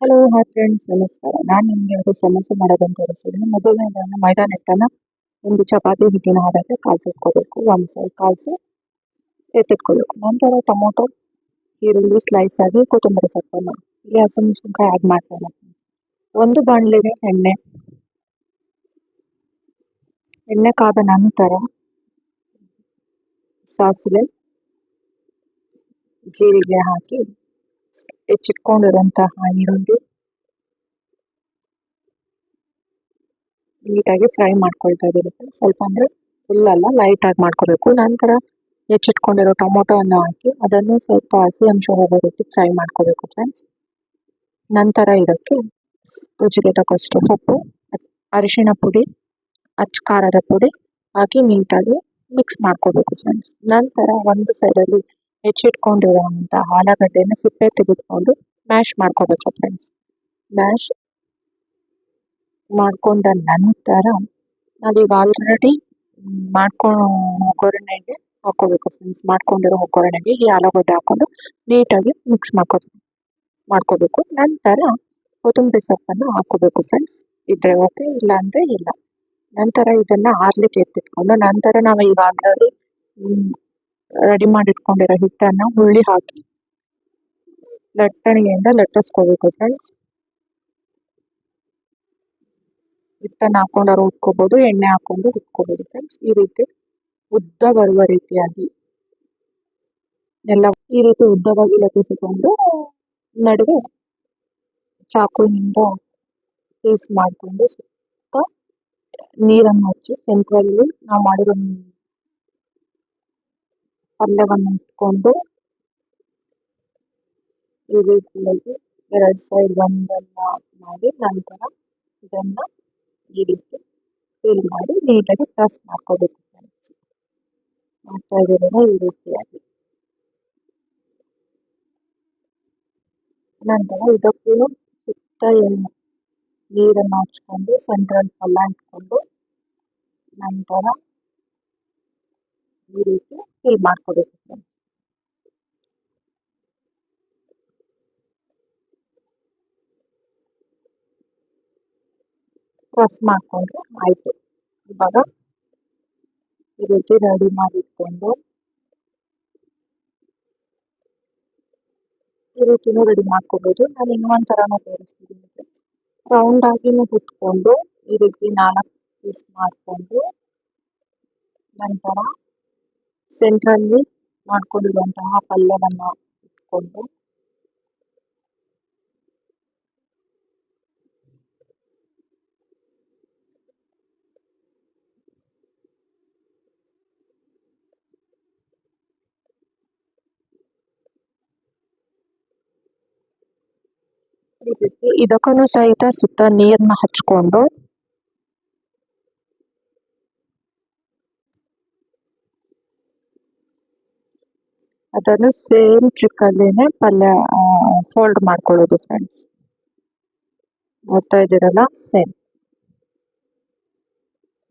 Hello hi friends ನಮಸ್ಕಾರ. ನಾನು ನಿಮಗೆ ಒಂದು ಸಮೋಸ ಮಾಡೋದನ್ನು ತೋರಿಸಿದ್ದೀನಿ ಮೊದಲನೇದಾಗಿ ಮೈದಾ ಹಿಟ್ಟನ್ನು ಒಂದು ಚಪಾತಿ ಹಿಟ್ಟಿನ ಹದಕ್ಕೆ ಕಾಲ್ಸಿಟ್ಕೋಬೇಕು ಒಂದು ಸೈಡ್ ಕಾಲ್ಸಿ ಎತ್ತಿಟ್ಕೋಬೇಕು. ನಂತರ ಟೊಮೊಟೊ, ಈರುಳ್ಳಿ ಸ್ಲೈಸ್ ಆಗಿ ಕೊತ್ತಂಬರಿ ಸೊಪ್ಪನ್ನು ಇಲ್ಲಿ ಹಸಿಮೆಣಸಿನ್ಕಾಯಿ ಆ್ಯಡ್ ಮಾಡ್ತಾರೆ ಒಂದು ಬಾಣಲಿಗೆ ಎಣ್ಣೆ. ಎಣ್ಣೆ ಕಾದ ನಂತರ ಸಾಸಿವೆ, ಜೀರಿಗೆ ಹಾಕಿ ಹೆಚ್ಚಿಟ್ಕೊಂಡಿರುವಂತಹ ಈರುಳ್ಳಿ ನೀಟಾಗಿ ಫ್ರೈ ಮಾಡ್ಕೊಳ್ತಾ ಇದ್ದೀವಿ ಸ್ವಲ್ಪ ಅಂದ್ರೆ ಫುಲ್ ಅಲ್ಲ ಲೈಟ್ ಆಗಿ ಮಾಡ್ಕೋಬೇಕು. ನಂತರ ಹೆಚ್ಚಿಟ್ಕೊಂಡಿರೋ ಟೊಮೊಟೊವನ್ನು ಹಾಕಿ ಅದನ್ನು ಸ್ವಲ್ಪ ಹಸಿ ಅಂಶ ಹೋಗೋ ರೀತಿ ಫ್ರೈ ಮಾಡ್ಕೋಬೇಕು ಫ್ರೆಂಡ್ಸ್ ನಂತರ ಇದಕ್ಕೆ ರುಚಿಗೆ ತಕ್ಕಷ್ಟು ಉಪ್ಪು ಅರಿಶಿಣ ಪುಡಿ, ಅಚ್ಚ ಖಾರದ ಪುಡಿ ಹಾಕಿ ನೀಟಾಗಿ ಮಿಕ್ಸ್ ಮಾಡ್ಕೋಬೇಕು ಫ್ರೆಂಡ್ಸ್ ನಂತರ ಒಂದು ಸೈಡಲ್ಲಿ ಹೆಚ್ಚಿಟ್ಕೊಂಡಿರುವಂಥ ಆಲೂಗಡ್ಡೆನ ಸಿಪ್ಪೆ ತೆಗೆದುಕೊಂಡು ಮ್ಯಾಶ್ ಮಾಡ್ಕೋಬೇಕು ಫ್ರೆಂಡ್ಸ್ ಮ್ಯಾಶ್ ಮಾಡ್ಕೊಂಡ ನಂತರ ನಾವೀಗ ಆಲ್ರೆಡಿ ಮಾಡ್ಕೊಂಡು ಒಗ್ಗರಣೆಗೆ ಹಾಕೋಬೇಕು ಫ್ರೆಂಡ್ಸ್ ಮಾಡ್ಕೊಂಡಿರೋ ಒಗ್ಗರಣೆಗೆ ಈ ಆಲೂಗಡ್ಡೆ ಹಾಕೊಂಡು ನೀಟಾಗಿ ಮಿಕ್ಸ್ ಮಾಡ್ಕೋಬೇಕು. ಮಾಡ್ಕೋಬೇಕು. ನಂತರ ಕೊತ್ತಂಬರಿ ಸೊಪ್ಪನ್ನು ಹಾಕೋಬೇಕು ಫ್ರೆಂಡ್ಸ್ ಇದ್ರೆ ಓಕೆ ಇಲ್ಲ ಅಂದರೆ ಇಲ್ಲ. ನಂತರ ಇದನ್ನು ಆರ್ಲಿಕ್ಕೆ ಎತ್ತಿಟ್ಕೊಂಡು ನಂತರ ನಾವು ಈಗ ಆಲ್ರೆಡಿ ರೆಡಿ ಮಾಡಿಟ್ಕೊಂಡಿರೋ ಹಿಟ್ಟನ್ನು ಹುಳ್ಳಿ ಹಾಕಿ ಲಟ್ಟಣಿಗೆಯಿಂದ ಲಟ್ಟಿಸ್ಕೋಬೇಕು ಫ್ರೆಂಡ್ಸ್ ಹಿಟ್ಟನ್ನು ಹಾಕೊಂಡಾರು ಉಟ್ಕೋಬೋದು ಎಣ್ಣೆ ಹಾಕೊಂಡು ಉಟ್ಕೋಬೋದು ಫ್ರೆಂಡ್ಸ್ ಈ ರೀತಿ ಉದ್ದ ಬರುವ ರೀತಿಯಾಗಿ ಎಲ್ಲ ಈ ರೀತಿ ಉದ್ದವಾಗಿ ಲಟ್ಟಿಸಿಕೊಂಡು ನಡುವೆ ಚಾಕುವಿನಿಂದ ಪೀಸ್ ಮಾಡಿಕೊಂಡು ಸುತ್ತ ನೀರನ್ನು ಹಚ್ಚಿ ಸೆಂಟ್ರಲ್ಲಿ ನಾವು ಮಾಡಿರೋ ಪಲ್ಯವನ್ನು ಇಟ್ಕೊಂಡು ಈ ರೀತಿಯಾಗಿ ಎರಡು ಸೈಡ್ ಒಂದನ್ನು ಮಾಡಿ ನಂತರ ಇದನ್ನು ಈ ರೀತಿ ಫಿಲ್ ಮಾಡಿ ನೀಟಾಗಿ ಪ್ರೆಸ್ ಮಾಡ್ಕೋಬೇಕು ಫ್ರೆಂಡ್ಸ್ ಮಾಡ್ತಾ ಇರೋದನ್ನ ಈ ರೀತಿಯಾಗಿ. ನಂತರ ಇದಕ್ಕೂ ಸುತ್ತ ನೀರನ್ನು ಹಚ್ಕೊಂಡು ಸೆಂಟ್ರಲ್ ಪಲ್ಲ ಇಟ್ಕೊಂಡು ನಂತರ ಈ ರೀತಿ ಫಿಲ್ ಮಾಡ್ಕೋಬೇಕು ಫ್ರೆಂಡ್ಸ್ ಪ್ರೆಸ್ ಮಾಡಿಕೊಂಡ್ರೆ ಆಯಿತು. ಇವಾಗ ಈ ರೀತಿ ರೆಡಿ ಮಾಡಿಟ್ಕೊಂಡು ಈ ರೀತಿನೂ ರೆಡಿ ಮಾಡ್ಕೋಬೋದು. ನಾನು ಇನ್ನೊಂದು ಥರನೂ ತೋರಿಸ್ತಿದ್ದೀನಿ ಫ್ರೆಂಡ್ಸ್ ರೌಂಡ್ ಆಗಿನೂ ಈ ರೀತಿ ನಾಲ್ಕು ಪೀಸ್ ಮಾಡಿಕೊಂಡು ನಂತರ ಸೆಂಟ್ರಲ್ಲಿ ಮಾಡ್ಕೊಂಡಿರುವಂತಹ ಪಲ್ಯವನ್ನು ಇಟ್ಕೊಂಡು ಇದಕ್ಕೂ ಸಹಿತ ಸುತ್ತ ನೀರನ್ನ ಹಚ್ಕೊಂಡು ಅದನ್ನು ಸೇಮ್ ಚಿಕ್ಕಲ್ಲೇನೆ ಪಲ್ಯ ಫೋಲ್ಡ್ ಮಾಡ್ಕೊಳ್ಳೋದು ಫ್ರೆಂಡ್ಸ್ ನೋಡ್ತಾ ಇದ್ದೀರಲ್ಲ? ಸೇಮ್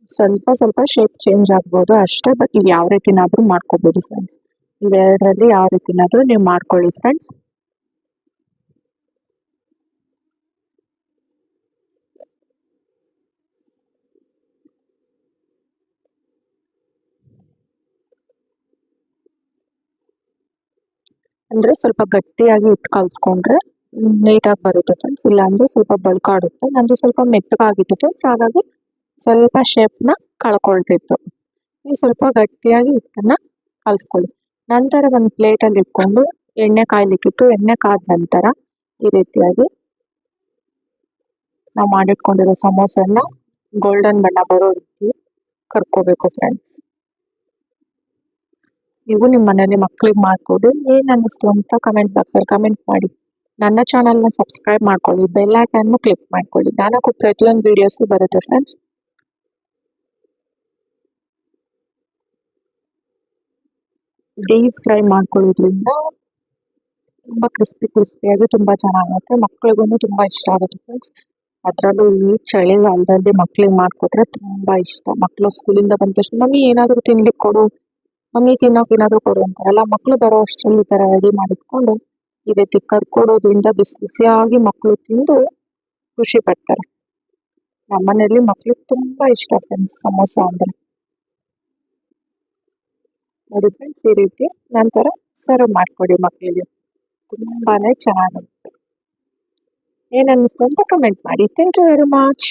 ಸ್ವಲ್ಪ ಸ್ವಲ್ಪ ಶೇಪ್ ಚೇಂಜ್ ಆಗ್ಬೋದು ಅಷ್ಟೇ ಬಟ್ ನೀವು ಯಾವ ರೀತಿನಾದ್ರೂ ಮಾಡ್ಕೋಬೋದು ಫ್ರೆಂಡ್ಸ್ ಇವೆರಡರಲ್ಲಿ ಯಾವ ರೀತಿನಾದ್ರೂ ನೀವು ಮಾಡ್ಕೊಳ್ಳಿ ಫ್ರೆಂಡ್ಸ್ ಅಂದರೆ ಸ್ವಲ್ಪ ಗಟ್ಟಿಯಾಗಿ ಇಟ್ಟು ಕಲಿಸ್ಕೊಂಡ್ರೆ ನೀಟಾಗಿ ಬರುತ್ತೆ ಫ್ರೆಂಡ್ಸ್ ಇಲ್ಲಾಂದರೆ ಸ್ವಲ್ಪ ಬಳ್ಕಾಡುತ್ತೆ. ನಂದು ಸ್ವಲ್ಪ ಮೆತ್ತಗಾಗಿತ್ತು ಫ್ರೆಂಡ್ಸ್ ಹಾಗಾಗಿ ಸ್ವಲ್ಪ ಶೇಪ್ನ ಕಳ್ಕೊಳ್ತಿತ್ತು. ನೀವು ಸ್ವಲ್ಪ ಗಟ್ಟಿಯಾಗಿ ಹಿಟ್ಟನ್ನ ಕಲಿಸ್ಕೊಳ್ಳಿ. ನಂತರ ಒಂದು ಪ್ಲೇಟಲ್ಲಿ ಇಟ್ಕೊಂಡು ಎಣ್ಣೆ ಕಾಯ್ಲಿಕ್ಕಿಟ್ಟು ಎಣ್ಣೆ ಕಾದ ನಂತರ ಈ ರೀತಿಯಾಗಿ ನಾವು ಮಾಡಿಟ್ಕೊಂಡಿರೋ ಸಮೋಸನ ಗೋಲ್ಡನ್ ಬಣ್ಣ ಬರೋ ರೀತಿ ಕರ್ಕೋಬೇಕು ಫ್ರೆಂಡ್ಸ್ ನೀವು ನಿಮ್ಮ ಮನೇಲಿ ಮಕ್ಳಿಗೆ ಮಾಡ್ಕೊಡಿ. ಏನು ಅನ್ನಿಸ್ತು ಅಂತ ಕಮೆಂಟ್ ಬಾಕ್ಸಲ್ಲಿ ಕಮೆಂಟ್ ಮಾಡಿ. ನನ್ನ ಚಾನಲ್ನ ಸಬ್ಸ್ಕ್ರೈಬ್ ಮಾಡ್ಕೊಳ್ಳಿ. ಬೆಲ್ ಐಕನ್ನು ಕ್ಲಿಕ್ ಮಾಡ್ಕೊಳ್ಳಿ. ನಾನು ಪ್ರತಿಯೊಂದು ವೀಡಿಯೋಸು ಬರುತ್ತೆ ಫ್ರೆಂಡ್ಸ್ ಡೀಪ್ ಫ್ರೈ ಮಾಡ್ಕೊಳ್ಳೋದ್ರಿಂದ ತುಂಬ ಕ್ರಿಸ್ಪಿ ಕ್ರಿಸ್ಪಿಯಾಗಿ ತುಂಬ ಚೆನ್ನಾಗುತ್ತೆ. ಮಕ್ಳಿಗೂ ತುಂಬ ಇಷ್ಟ ಆಗುತ್ತೆ ಫ್ರೆಂಡ್ಸ್ ಅದರಲ್ಲೂ ಈ ಚಳಿಗಾಲದಲ್ಲಿ ಮಕ್ಳಿಗೆ ಮಾಡಿಕೊಟ್ರೆ ತುಂಬ ಇಷ್ಟ. ಮಕ್ಕಳು ಸ್ಕೂಲಿಂದ ಬಂದ ತಕ್ಷಣ, ಮಮ್ಮಿ ಏನಾದರೂ ತಿನ್ಲಿಕ್ಕೆ ಕೊಡು. ಮಮ್ಮಿ ತಿನ್ನೋಕೆ ಏನಾದರೂ ಕೊಡು ಅಂತಾರಲ್ಲ ಮಕ್ಕಳು ಬರೋ ಅಷ್ಟರಲ್ಲಿ ಈ ಥರ ರೆಡಿ ಮಾಡಿಟ್ಕೊಂಡು ಇದೇ ರೀತಿ ಕರ್ಕೊಡೋದ್ರಿಂದ ಬಿಸಿ ಬಿಸಿಯಾಗಿ ಮಕ್ಕಳು ತಿಂದು ಖುಷಿ ಪಡ್ತಾರೆ. ನಮ್ಮನೆಯಲ್ಲಿ ಮಕ್ಕಳು ತುಂಬಾ ಇಷ್ಟ ಫ್ರೆಂಡ್ಸ್ ಸಮೋಸ ಅಂದರೆ. ನೋಡಿ ಫ್ರೆಂಡ್ಸ್ ಈ ರೀತಿ ನಂತರ ಸರ್ವ್ ಮಾಡಿಕೊಡಿ ಮಕ್ಕಳಿಗೆ ತುಂಬಾ ಚೆನ್ನಾಗಿರುತ್ತೆ. ಏನ್ ಅನ್ನಿಸ್ತು ಅಂತ ಕಮೆಂಟ್ ಮಾಡಿ. Thank you very much